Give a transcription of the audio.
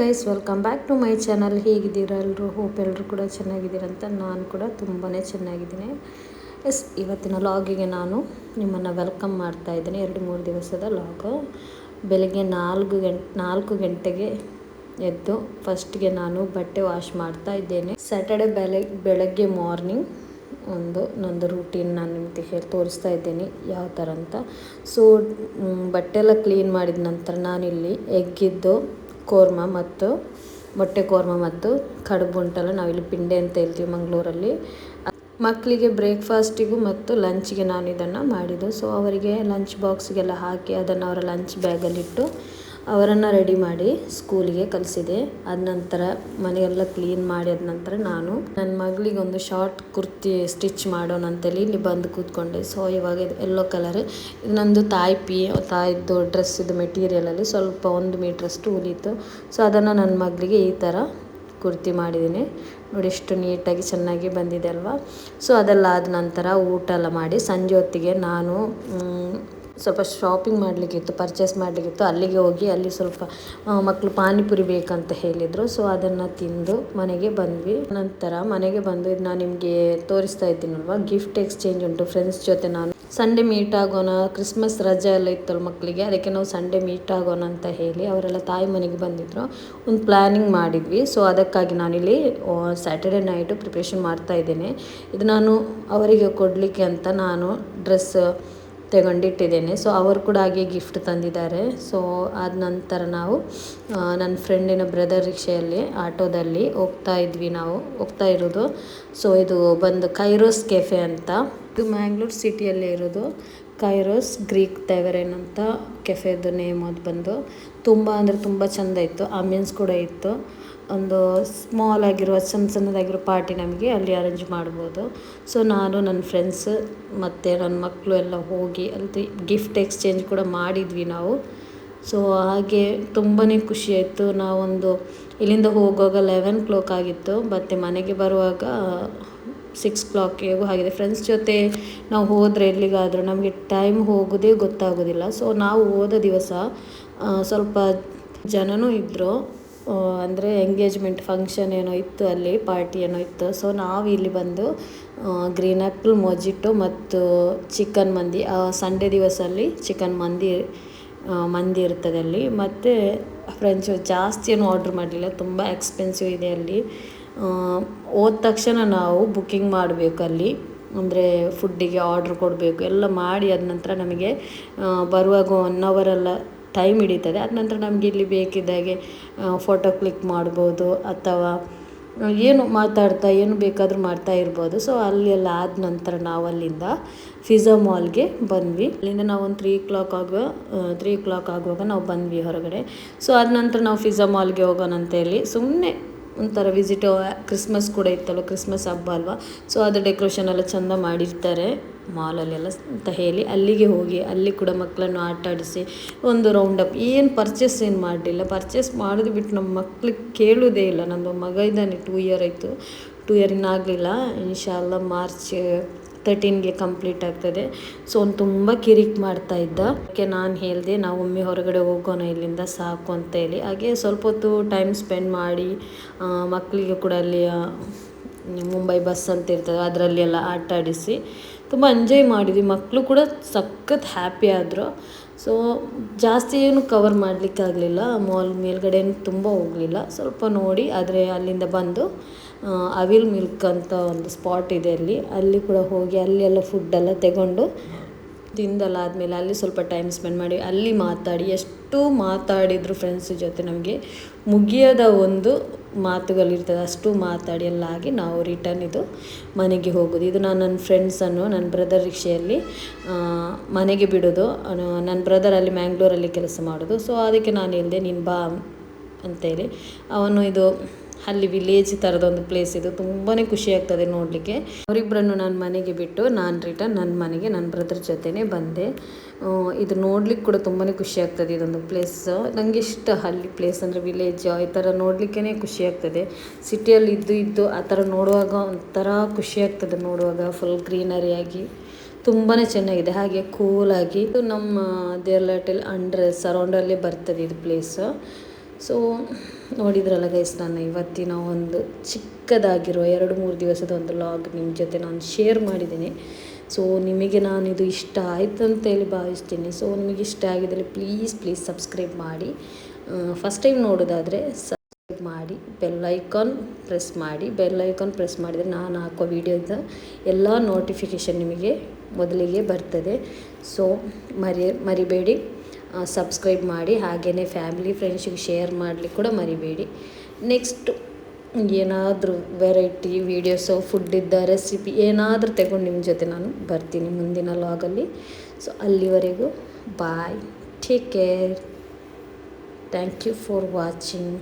Guys welcome back to my channel ಹೇಗಿದ್ದೀರಾ ಎಲ್ಲರೂ hope ಎಲ್ಲರೂ ಕೂಡ ಚೆನ್ನಾಗಿದ್ದೀರಂತ ನಾನು ಕೂಡ ತುಂಬಾ ಚೆನ್ನಾಗಿದ್ದೀನಿ. ಎಸ್ ಇವತ್ತಿನ ಲಾಗಿಗೆ ನಾನು ನಿಮ್ಮನ್ನು ವೆಲ್ಕಮ್ ಮಾಡ್ತಾ ಇದ್ದೀನಿ. ಎರಡು ಮೂರು ದಿವಸದ ಲಾಗು ಬೆಳಗ್ಗೆ ನಾಲ್ಕು ಗಂಟೆ ನಾಲ್ಕು ಗಂಟೆಗೆ ಎದ್ದು ಫಸ್ಟ್ಗೆ ನಾನು ಬಟ್ಟೆ ವಾಶ್ ಮಾಡ್ತಾ ಇದ್ದೇನೆ. ಸ್ಯಾಟರ್ಡೆ ಬೆಳಗ್ಗೆ ಮಾರ್ನಿಂಗ್ ಒಂದು, ನಂದು ರೂಟೀನ್ ನಾನು ನಿಮಗೆ ಹೇಳಿ, ತೋರಿಸ್ತಾ ಇದ್ದೀನಿ ಯಾವ ಥರ ಅಂತ. ಸೊ ಬಟ್ಟೆ ಎಲ್ಲ ಕ್ಲೀನ್ ಮಾಡಿದ ನಂತರ ನಾನಿಲ್ಲಿ ಎಗ್ಗಿದ್ದು ಕೋರ್ಮ ಮತ್ತು ಮೊಟ್ಟೆ ಕೋರ್ಮ ಮತ್ತು ಕಡುಬು ಉಂಟಲ್ಲ ನಾವಿಲ್ಲಿ ಪಿಂಡೆ ಅಂತ ಹೇಳ್ತೀವಿ ಮಂಗಳೂರಲ್ಲಿ. ಮಕ್ಕಳಿಗೆ ಬ್ರೇಕ್ಫಾಸ್ಟಿಗೂ ಮತ್ತು ಲಂಚ್ಗೆ ನಾನು ಇದನ್ನು ಮಾಡಿದ್ದು. ಸೊ ಅವರಿಗೆ ಲಂಚ್ ಬಾಕ್ಸ್ಗೆಲ್ಲ ಹಾಕಿ ಅದನ್ನು ಅವರ ಲಂಚ್ ಬ್ಯಾಗಲ್ಲಿಟ್ಟು ಅವರನ್ನು ರೆಡಿ ಮಾಡಿ ಸ್ಕೂಲಿಗೆ ಕಲಿಸಿದೆ ಅದ ನಂತರ ಮನೆಯೆಲ್ಲ ಕ್ಲೀನ್ ಮಾಡಿದ ನಂತರ ನಾನು ನನ್ನ ಮಗಳಿಗೆ ಒಂದು ಶಾರ್ಟ್ ಕುರ್ತಿ ಸ್ಟಿಚ್ ಮಾಡೋಣ ಅಂತೇಳಿ ಇಲ್ಲಿ ಬಂದು ಕೂತ್ಕೊಂಡೆ. ಸೊ ಇವಾಗ ಇದು ಎಲ್ಲೋ ಕಲರ್ ಇದು ನಂದು ತಾಯಿ ಪಿ ತಾಯಿದ್ದು ಡ್ರೆಸ್ಸಿದ್ದು ಮೆಟೀರಿಯಲಲ್ಲಿ ಸ್ವಲ್ಪ ಒಂದು ಮೀಟ್ರಷ್ಟು ಉಳಿತು. ಸೊ ಅದನ್ನು ನನ್ನ ಮಗಳಿಗೆ ಈ ಥರ ಕುರ್ತಿ ಮಾಡಿದ್ದೀನಿ. ನೋಡಿ, ಎಷ್ಟು ನೀಟಾಗಿ ಚೆನ್ನಾಗಿ ಬಂದಿದೆ ಅಲ್ವಾ? ಸೊ ಅದೆಲ್ಲ ಆದ ನಂತರ ಊಟ ಎಲ್ಲ ಮಾಡಿ ಸಂಜೆ ಹೊತ್ತಿಗೆ ನಾನು ಸ್ವಲ್ಪ ಶಾಪಿಂಗ್ ಮಾಡಲಿಕ್ಕಿತ್ತು ಪರ್ಚೇಸ್ ಮಾಡಲಿಕ್ಕಿತ್ತು. ಅಲ್ಲಿಗೆ ಹೋಗಿ ಅಲ್ಲಿ ಸ್ವಲ್ಪ ಮಕ್ಕಳು ಪಾನಿಪುರಿ ಬೇಕಂತ ಹೇಳಿದರು. ಸೊ ಅದನ್ನು ತಿಂದು ಮನೆಗೆ ಬಂದ್ವಿ. ನಂತರ ಮನೆಗೆ ಬಂದು ಇದು ನಾನು ನಿಮಗೆ ತೋರಿಸ್ತಾ ಇದ್ದೀನಲ್ವಾ ಗಿಫ್ಟ್ ಎಕ್ಸ್ಚೇಂಜ್ ಉಂಟು. ಫ್ರೆಂಡ್ಸ್ ಜೊತೆ ನಾನು ಸಂಡೇ ಮೀಟ್ ಆಗೋಣ ಕ್ರಿಸ್ಮಸ್ ರಜೆ ಎಲ್ಲ ಇತ್ತಲ್ಲ ಮಕ್ಕಳಿಗೆ ಅದಕ್ಕೆ ನಾವು ಸಂಡೇ ಮೀಟ್ ಆಗೋಣ ಅಂತ ಹೇಳಿ ಅವರೆಲ್ಲ ತಾಯಿ ಮನೆಗೆ ಬಂದಿದ್ದರು ಒಂದು ಪ್ಲ್ಯಾನಿಂಗ್ ಮಾಡಿದ್ವಿ. ಸೊ ಅದಕ್ಕಾಗಿ ನಾನಿಲ್ಲಿ ಸ್ಯಾಟರ್ಡೆ ನೈಟು ಪ್ರಿಪ್ರೇಷನ್ ಮಾಡ್ತಾ ಇದ್ದೇನೆ. ಇದು ನಾನು ಅವರಿಗೆ ಕೊಡಲಿಕ್ಕೆ ಅಂತ ನಾನು ಡ್ರೆಸ್ ತಗೊಂಡಿಟ್ಟಿದ್ದೇನೆ. ಸೊ ಅವರು ಕೂಡ ಹಾಗೆ ಗಿಫ್ಟ್ ತಂದಿದ್ದಾರೆ. ಸೊ ಆದ ನಂತರ ನಾವು ನನ್ನ ಫ್ರೆಂಡಿನ ಬ್ರದರ್ ರಿಕ್ಷೆಯಲ್ಲಿ, ಆಟೋದಲ್ಲಿ ಹೋಗ್ತಾ ಇದ್ವಿ ನಾವು. ಹೋಗ್ತಾ ಇರೋದು ಸೊ ಇದು ಬಂದು ಕೈರೋಸ್ ಕೆಫೆ ಅಂತ. ಇದು ಮ್ಯಾಂಗ್ಳೂರ್ ಸಿಟಿಯಲ್ಲಿ ಇರೋದು. ಕೈರೋಸ್ ಗ್ರೀಕ್ ತೆವರೆನ್ ಅಂತ ಕೆಫೆದು ನೇಮ್ ಅದು ಬಂದು. ತುಂಬ ಅಂದರೆ ತುಂಬ ಚೆಂದ ಇತ್ತು. ಆಂಬಿಯನ್ಸ್ ಕೂಡ ಇತ್ತು. ಒಂದು ಸ್ಮಾಲ್ ಆಗಿರುವ, ಸಣ್ಣ ಸಣ್ಣದಾಗಿರೋ ಪಾರ್ಟಿ ನಮಗೆ ಅಲ್ಲಿ ಅರೇಂಜ್ ಮಾಡ್ಬೋದು. ಸೊ ನಾನು ನನ್ನ ಫ್ರೆಂಡ್ಸ್ ಮತ್ತು ನನ್ನ ಮಕ್ಕಳು ಎಲ್ಲ ಹೋಗಿ ಅಲ್ಲಿ ಗಿಫ್ಟ್ ಎಕ್ಸ್ಚೇಂಜ್ ಕೂಡ ಮಾಡಿದ್ವಿ ನಾವು. ಸೊ ಹಾಗೆ ತುಂಬಾ ಖುಷಿಯಾಯಿತು ನಾವೊಂದು ಇಲ್ಲಿಂದ ಹೋಗುವಾಗ ಲೆವೆನ್ ಕ್ಲಾಕ್ ಆಗಿತ್ತು. ಮತ್ತು ಮನೆಗೆ ಬರುವಾಗ ಸಿಕ್ಸ್ ಕ್ಲಾಕಿಗೂ ಆಗಿದೆ. ಫ್ರೆಂಡ್ಸ್ ಜೊತೆ ನಾವು ಹೋದರೆ ಎಲ್ಲಿಗಾದರೂ ನಮಗೆ ಟೈಮ್ ಹೋಗೋದೇ ಗೊತ್ತಾಗೋದಿಲ್ಲ. ಸೊ ನಾವು ಹೋದ ದಿವಸ ಸ್ವಲ್ಪ ಜನನೂ ಇದ್ದರು ಅಂದರೆ ಎಂಗೇಜ್ಮೆಂಟ್ ಫಂಕ್ಷನ್ ಏನೋ ಇತ್ತು ಅಲ್ಲಿ ಪಾರ್ಟಿ ಏನೋ ಇತ್ತು. ಸೊ ನಾವು ಇಲ್ಲಿ ಬಂದು ಗ್ರೀನ್ ಆ್ಯಪಲ್ ಮೊಜಿಟೊ ಮತ್ತು ಚಿಕನ್ ಮಂದಿ ಸಂಡೇ ದಿವಸ ಅಲ್ಲಿ ಚಿಕನ್ ಮಂದಿ ಮಂದಿ ಇರ್ತದೆ ಅಲ್ಲಿ. ಮತ್ತು ಫ್ರೆಂಚ್ ಜಾಸ್ತಿ ಏನು ಆರ್ಡ್ರ್ ಮಾಡಲಿಲ್ಲ, ತುಂಬ ಎಕ್ಸ್ಪೆನ್ಸಿವ್ ಇದೆ ಅಲ್ಲಿ. ಹೋದ ತಕ್ಷಣ ನಾವು ಬುಕ್ಕಿಂಗ್ ಮಾಡಬೇಕು ಅಲ್ಲಿ. ಅಂದರೆ ಫುಡ್ಡಿಗೆ ಆರ್ಡ್ರ್ ಕೊಡಬೇಕು, ಎಲ್ಲ ಮಾಡಿ ಆದ ನಂತರ ನಮಗೆ ಬರುವಾಗ ಒನ್ ಅವರೆಲ್ಲ ಟೈಮ್ ಹಿಡಿತದೆ. ಅದ ನಂತರ ನಮಗೆ ಇಲ್ಲಿ ಬೇಕಿದ್ದಾಗೆ ಫೋಟೋ ಕ್ಲಿಕ್ ಮಾಡ್ಬೋದು ಅಥವಾ ಏನು ಮಾತಾಡ್ತಾ, ಏನು ಬೇಕಾದರೂ ಮಾಡ್ತಾ ಇರ್ಬೋದು. ಸೊ ಅಲ್ಲೆಲ್ಲ ಆದ ನಂತರ ನಾವು ಅಲ್ಲಿಂದ ಫಿಝಾ ಮಾಲ್ಗೆ ಬಂದ್ವಿ. ಅಲ್ಲಿಂದ ನಾವು ಒಂದು ತ್ರೀ ಕ್ಲಾಕ್ ಆಗುವ ತ್ರೀ ಕ್ಲಾಕ್ ಆಗುವಾಗ ನಾವು ಬಂದ್ವಿ ಹೊರಗಡೆ. ಸೊ ಆದ ನಂತರ ನಾವು ಫಿಝಾ ಮಾಲ್ಗೆ ಹೋಗೋಣ ಅಂತ ಹೇಳಿ ಸುಮ್ಮನೆ ಒಂಥರ ವಿಸಿಟ್ ಕ್ರಿಸ್ಮಸ್ ಕೂಡ ಇತ್ತಲ್ಲ ಕ್ರಿಸ್ಮಸ್ ಹಬ್ಬ ಅಲ್ವಾ? ಸೊ ಅದು ಡೆಕೋರೇಷನ್ ಎಲ್ಲ ಚೆಂದ ಮಾಡಿರ್ತಾರೆ. ಮಾಲಲ್ಲೆಲ್ಲ ಅಂತ ಹೇಳಿ ಅಲ್ಲಿಗೆ ಹೋಗಿ, ಅಲ್ಲಿ ಕೂಡ ಮಕ್ಕಳನ್ನು ಆಟ ಆಡಿಸಿ ಒಂದು ಅಪ್ ಏನು ಪರ್ಚೇಸ್ ಏನು ಮಾಡಲಿಲ್ಲ. ಪರ್ಚೇಸ್ ಮಾಡೋದು ಬಿಟ್ಟು ನಮ್ಮ ಮಕ್ಳಿಗೆ ಕೇಳೋದೇ ಇಲ್ಲ. ನಂದು ಮಗ ಇದ್ದಾನೆ ಟೂ ಇಯರ್ ಆಯಿತು. ಟೂ ಇಯರ್ ಇನ್ನಾಗಲಿಲ್ಲ ಇನ್ಶಾಲ್ಲ ಮಾರ್ಚ್ ತರ್ಟೀನ್ಗೆ ಕಂಪ್ಲೀಟ್ ಆಗ್ತದೆ. ಸೊ ಅವ್ನು ತುಂಬ ಕಿರಿಕ್ ಮಾಡ್ತಾ ಇದ್ದ. ಅದಕ್ಕೆ ನಾನು ಹೇಳಿದೆ, ನಾವು ಒಮ್ಮೆ ಹೊರಗಡೆ ಹೋಗೋಣ, ಇಲ್ಲಿಂದ ಸಾಕು ಅಂತ ಹೇಳಿ. ಹಾಗೆ ಸ್ವಲ್ಪ ಹೊತ್ತು ಟೈಮ್ ಸ್ಪೆಂಡ್ ಮಾಡಿ ಮಕ್ಕಳಿಗೆ ಕೂಡ ಅಲ್ಲಿ ಮುಂಬೈ ಬಸ್ ಅಂತ ಇರ್ತದೆ, ಅದರಲ್ಲಿ ಎಲ್ಲ ಆಟ ಆಡಿಸಿ. ತುಂಬ ಎಂಜಾಯ್ ಮಾಡಿದ್ವಿ. ಮಕ್ಕಳು ಕೂಡ ಸಖತ್ ಹ್ಯಾಪಿ ಆದರು. ಸೊ ಜಾಸ್ತಿ ಏನು ಕವರ್ ಮಾಡಲಿಕ್ಕಾಗಲಿಲ್ಲ. ಮಾಲ್ ಮೇಲ್ಗಡೆ ತುಂಬ ಹೋಗಲಿಲ್ಲ. ಸ್ವಲ್ಪ ನೋಡಿ ಆದರೆ ಅಲ್ಲಿಂದ ಬಂದು ಅವಿಲ್ ಮಿಲ್ಕ್ ಅಂತ ಒಂದು ಸ್ಪಾಟ್ ಇದೆ ಅಲ್ಲಿ. ಅಲ್ಲಿ ಕೂಡ ಹೋಗಿ ಅಲ್ಲಿ ಎಲ್ಲ ಫುಡ್ಡೆಲ್ಲ ತಗೊಂಡು, ತಿಂದಲ್ಲ ಆದಮೇಲೆ ಅಲ್ಲಿ ಸ್ವಲ್ಪ ಟೈಮ್ ಸ್ಪೆಂಡ್ ಮಾಡಿ ಅಲ್ಲಿ ಮಾತಾಡಿ. ಎಷ್ಟು ಮಾತಾಡಿದರು ಫ್ರೆಂಡ್ಸ್ ಜೊತೆ ನಮಗೆ. ಮುಗಿಯದ ಒಂದು ಮಾತುಗಳಿರ್ತದೆ, ಅಷ್ಟು ಮಾತಾಡಿ ಎಲ್ಲ ಆಗಿ ನಾವು ರಿಟರ್ನ್ ಇದು ಮನೆಗೆ ಹೋಗೋದು. ಇದು ನಾನು ನನ್ನ ಫ್ರೆಂಡ್ಸನ್ನು ನನ್ನ ಬ್ರದರ್ ರಿಕ್ಷೆಯಲ್ಲಿ ಮನೆಗೆ ಬಿಡೋದು. ನನ್ನ ಬ್ರದರ್ ಅಲ್ಲಿ ಮ್ಯಾಂಗ್ಳೂರಲ್ಲಿ ಕೆಲಸ ಮಾಡೋದು. ಸೊ ಅದಕ್ಕೆ ನಾನು ಹೇಳಿದೆ, ನೀನು ಬಾ ಅಂತೇಳಿ. ಅವನು ಇದು ಅಲ್ಲಿ ವಿಲೇಜ್ ಥರದೊಂದು ಪ್ಲೇಸ್ ಇದು ತುಂಬಾ ಖುಷಿ ಆಗ್ತದೆ ನೋಡಲಿಕ್ಕೆ. ಅವರಿಬ್ಬರನ್ನು ನಾನು ಮನೆಗೆ ಬಿಟ್ಟು ನಾನು ರಿಟರ್ನ್ ನನ್ನ ಮನೆಗೆ ನನ್ನ ಬ್ರದರ್ ಜೊತೆನೇ ಬಂದೆ. ಇದು ನೋಡ್ಲಿಕ್ಕೆ ಕೂಡ ತುಂಬಾ ಖುಷಿ ಆಗ್ತದೆ ಇದೊಂದು ಪ್ಲೇಸ್ ನನಗೆ ಇಷ್ಟ ಹಳ್ಳಿ ಪ್ಲೇಸ್ ಅಂದರೆ ವಿಲೇಜ್ ಈ ಥರ ನೋಡಲಿಕ್ಕೇ ಖುಷಿ ಆಗ್ತದೆ. ಸಿಟಿಯಲ್ಲಿ ಇದ್ದು ಇದ್ದು ಆ ಥರ ನೋಡುವಾಗ ಒಂಥರ ಖುಷಿ ಆಗ್ತದೆ ನೋಡುವಾಗ ಫುಲ್ ಗ್ರೀನರಿಯಾಗಿ ತುಂಬಾ ಚೆನ್ನಾಗಿದೆ, ಹಾಗೆ ಕೂಲಾಗಿ ಇದು ನಮ್ಮ ದೇರ್ಲಾಟೆಲ್ ಅಂಡ್ರೆ ಸರೌಂಡಲ್ಲೇ ಬರ್ತದೆ ಇದು ಪ್ಲೇಸ್ ಸೊ ನೋಡಿದ್ರಲ್ಲ ಗೈಸ್ ನಾನು ಇವತ್ತಿನ ಒಂದು ಚಿಕ್ಕದಾಗಿರೋ ಎರಡು ಮೂರು ದಿವಸದ ಒಂದು ಲಾಗ್ ನಿಮ್ಮ ಜೊತೆ ನಾನು ಶೇರ್ ಮಾಡಿದ್ದೀನಿ. ಸೊ ನಿಮಗೆ ನಾನು ಇದು ಇಷ್ಟ ಅಂತ ಹೇಳಿ ಭಾವಿಸ್ತೀನಿ. ಸೊ ನಿಮಗೆ ಇಷ್ಟ ಆಗಿದ್ದರೆ ಪ್ಲೀಸ್ ಪ್ಲೀಸ್ ಸಬ್ಸ್ಕ್ರೈಬ್ ಮಾಡಿ. ಫಸ್ಟ್ ಟೈಮ್ ನೋಡೋದಾದರೆ ಸಬ್ಸ್ಕ್ರೈಬ್ ಮಾಡಿ ಬೆಲ್ ಐಕಾನ್ ಪ್ರೆಸ್ ಮಾಡಿ. ಬೆಲ್ ಐಕಾನ್ ಪ್ರೆಸ್ ಮಾಡಿದರೆ ನಾನು ಹಾಕೋ ವೀಡಿಯೋದ ಎಲ್ಲ ನೋಟಿಫಿಕೇಷನ್ ನಿಮಗೆ ಮೊದಲಿಗೆ ಬರ್ತದೆ. ಸೊ ಮರಿ ಮರಿಬೇಡಿ. ಸಬ್ಸ್ಕ್ರೈಬ್ ಮಾಡಿ ಹಾಗೆಯೇ ಫ್ಯಾಮಿಲಿ ಫ್ರೆಂಡ್ಸಿಗೆ ಶೇರ್ ಮಾಡಲಿಕ್ಕೆ ಕೂಡ ಮರಿಬೇಡಿ. ನೆಕ್ಸ್ಟು ಏನಾದರೂ ವೆರೈಟಿ ವೀಡಿಯೋಸು ಫುಡ್ಡಿದ್ದ ರೆಸಿಪಿ ಏನಾದರೂ ತಗೊಂಡು ನಿಮ್ಮ ಜೊತೆ ನಾನು ಬರ್ತೀನಿ ಮುಂದಿನ ಲಾಗಲ್ಲಿ ಸೊ ಅಲ್ಲಿವರೆಗೂ bye take care thank you for watching